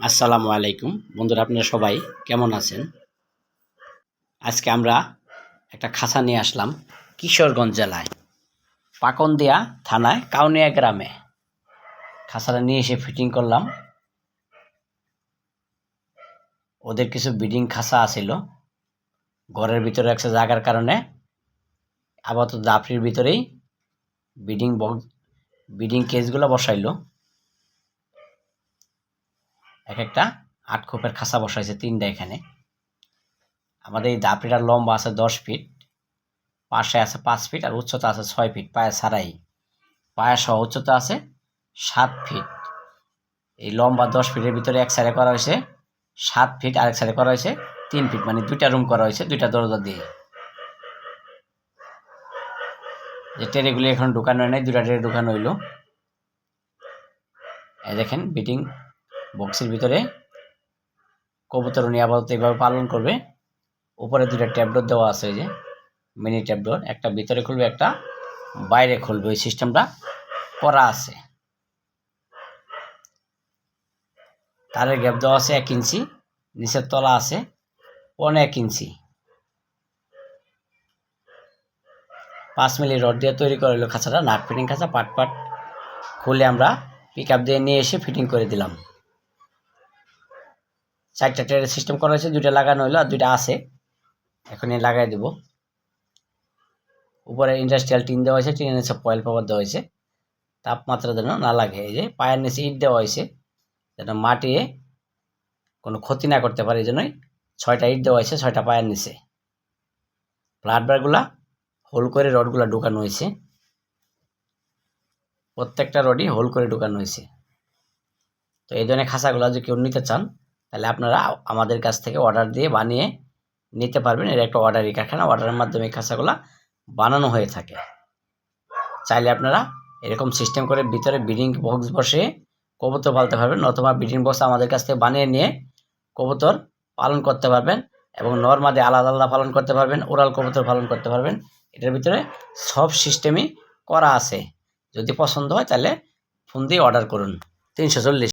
আসসালামু আলাইকুম। বন্ধুরা, আপনারা সবাই কেমন আছেন? আজকে আমরা একটা খাঁচা নিয়ে আসলাম কিশোরগঞ্জ জেলায়, পাকনদিয়া থানায় কাউনিয়া গ্রামে। খাঁচাটা নিয়ে এসে ফিটিং করলাম। ওদের কিছু বিডিং খাঁচা আছিল। ঘরের ভিতরে একটা জায়গার কারণে আপাতত দাপড়ির ভিতরেই বিডিং বিডিং কেসগুলো বসাইলো। এক একটা আট খোপের খাঁচা বসাইছে তিনটা এখানে। আমাদের এই দাপড়িটার লম্বা আছে দশ ফিট, পাশে আছে পাঁচ ফিট আর উচ্চতা আছে ছয় ফিট, পায়ে ছাড়াই। পায়ে সহ উচ্চতা আছে সাত ফিট। এই লম্বা দশ ফিটের ভিতরে এক সাইডে করা হয়েছে সাত ফিট, আরেক সাইডে করা হয়েছে তিন ফিট মানে দুইটা রুম করা হয়েছে দুইটা দরজা দিয়ে। যে ট্রেগুলি এখন ঢুকানো নাই দুটা ট্রে ঢুকানো হইল। দেখেন, বিটিং বক্সের ভিতরে কবুতর উনি আপাতত এইভাবে পালন করবে। উপরে দুটা ট্যাবডোর দেওয়া আছে যে, মিনি ট্যাবডোর। একটা ভিতরে খুলবে, একটা বাইরে খুলবে। ওই সিস্টেমটা করা আছে। তারের গ্যাপ দেওয়া আছে এক ইঞ্চি, নিচের তলা আছে পনেরো এক ইঞ্চি। পাঁচ মিলি রড দিয়ে তৈরি করা হলো খাঁচাটা নাট ফিটিং খাঁচা, পাট পাট খুলে আমরা পিক আপ দিয়ে নিয়ে এসে ফিটিং করে দিলাম। চারটা ট্রেডের সিস্টেম করা হয়েছে, দুইটা লাগানো হলো আর দুইটা আছে। এখনই লাগাই দেব। উপরে ইন্ডাস্ট্রিয়াল টিন দেওয়া হয়েছে, টিনের নিচে পয়েল পেপার দেওয়া হয়েছে। তাপমাত্রা যেন না লাগে, এই যে পায়ের নিচে ইট দেওয়া হয়েছে, যেন মাটিয়ে কোনো ক্ষতি না করতে পারে, এই জন্যই ছয়টা ইট দেওয়া হয়েছে, ছয়টা পায়ের নিচে। ফ্লাট বারগুলা হোল করে রডগুলা ঢুকানো হয়েছে। প্রত্যেকটা রডই হোল করে ঢুকানো হয়েছে। তো এই ধরনের খাঁচাগুলো যদি কেউ নিতে চান তাহলে আপনারা আমাদের কাছ থেকে অর্ডার দিয়ে বানিয়ে নিতে পারবেন। এর একটা অর্ডারই কারখানা। অর্ডারের মাধ্যমে খাঁচাগুলো বানানো হয়ে থাকে। চাইলে আপনারা এরকম সিস্টেম করে ভিতরে ব্রিডিং বক্স বসে কবুতর পালতে পারবেন অথবা ব্রিডিং বক্স আমাদের কাছ থেকে বানিয়ে নিয়ে কবুতর পালন করতে পারবেন এবং নর্মাদে আলাদা আলাদা পালন করতে পারবেন, ওরাল কবুতর পালন করতে পারবেন। এটার ভিতরে সব সিস্টেমই করা আছে। যদি পছন্দ হয় তাহলে ফোন দিয়ে অর্ডার করুন। তিনশো চল্লিশ।